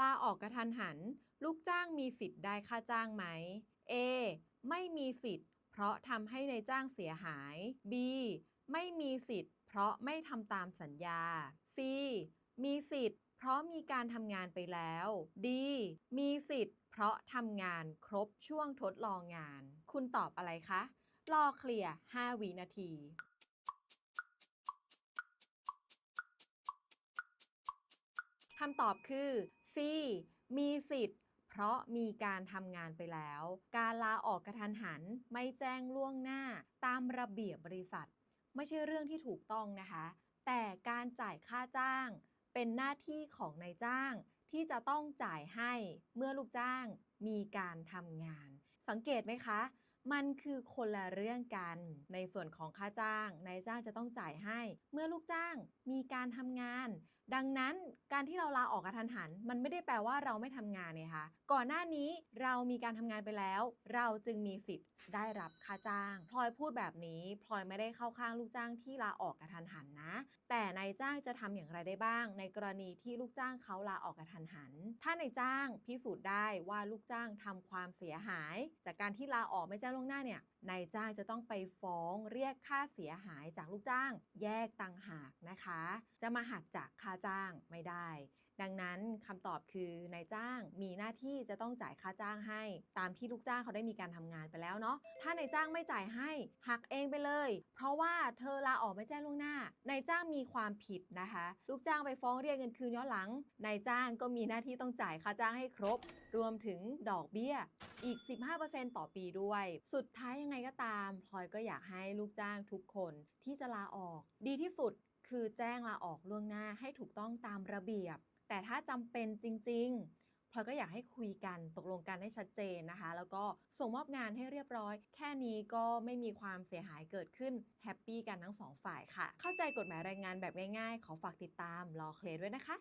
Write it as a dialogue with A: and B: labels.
A: ลาออกกระทันหัน ลูกจ้างมีสิทธิ์ได้ค่าจ้างไหม A ไม่มีสิทธิ์ เพราะทำให้ในายจ้างเสียหาย B ไม่มีสิทธิ์ เพราะไม่ทำตามสัญญา C มีสิทธิ์ เพราะมีการทำงานไปแล้ว D มีสิทธิ์ เพราะทำงานครบช่วงทดลองงาน คุณตอบอะไรคะ รอเคลียร์ 5 วินาทีคำตอบคือ C มีสิทธิ์ เพราะมีการทำงานไปแล้ว การลาออกกระทันหันไม่แจ้งล่วงหน้าตามระเบียบบริษัท ไม่ใช่เรื่องที่ถูกต้องนะคะ แต่การจ่ายค่าจ้าง เป็นหน้าที่ของนายจ้าง ที่จะต้องจ่ายให้เมื่อลูกจ้างมีการทำงาน สังเกตไหมคะ มันคือคนละเรื่องกัน ในส่วนของค่าจ้าง นายจ้างจะต้องจ่ายให้ เมื่อลูกจ้างมีการทำงานดังนั้นการที่เราลาออกกระทันหัน มันไม่ได้แปลว่าเราไม่ทำงานเนี่ยค่ะก่อนหน้านี้เรามีการทำงานไปแล้ว เราจึงมีสิทธิ์ได้รับค่าจ้างพลอยพูดแบบนี้พลอยไม่ได้เข้าข้างลูกจ้างที่ลาออกกระทันหันนะ แต่นายจ้างจะทำอย่างไรได้บ้าง ในกรณีที่ลูกจ้างเขาลาออกกระทันหัน ถ้านายจ้างพิสูจน์ได้ว่าลูกจ้างทำความเสียหาย จากการที่ลาออกไม่แจ้งล่วงหน้าเนี่ยนายจ้างจะต้องไปฟ้องเรียกค่าเสียหายจากลูกจ้าง แยกต่างหากนะคะ จะมาหักจากค่าจ้างไม่ได้ ดังนั้นคำตอบคือนายจ้างมีหน้าที่จะต้องจ่ายค่าจ้างให้ ตามที่ลูกจ้างเขาได้มีการทำงานไปแล้วเนาะถ้านายจ้างไม่จ่ายให้หักเองไปเลย เพราะว่าเธอลาออกไม่แจ้งล่วงหน้านายจ้างมีความผิดนะคะ ลูกจ้างไปฟ้องเรียกเงินคืนย้อนหลังนายจ้างก็มีหน้าที่ต้องจ่ายค่าจ้างให้ครบ รวมถึงดอกเบี้ยอีก 15%ต่อปีด้วย สุดท้ายยังไงก็ตาม พลอยก็อยากให้ลูกจ้างทุกคนที่จะลาออก ดีที่สุด คือแจ้งลาออกล่วงหน้าให้ถูกต้องตามระเบียบ แต่ถ้าจำเป็นจริง ๆ พลอยก็อยากให้คุยกันตกลงกันให้ชัดเจนนะคะ แล้วก็ส่งมอบงานให้เรียบร้อย แค่นี้ก็ไม่มีความเสียหายเกิดขึ้นแฮปปี้กันทั้งสองฝ่ายค่ะ เข้าใจกฎหมายแรงงานแบบง่ายๆ ขอฝากติดตามรอเคลด้วยนะคะ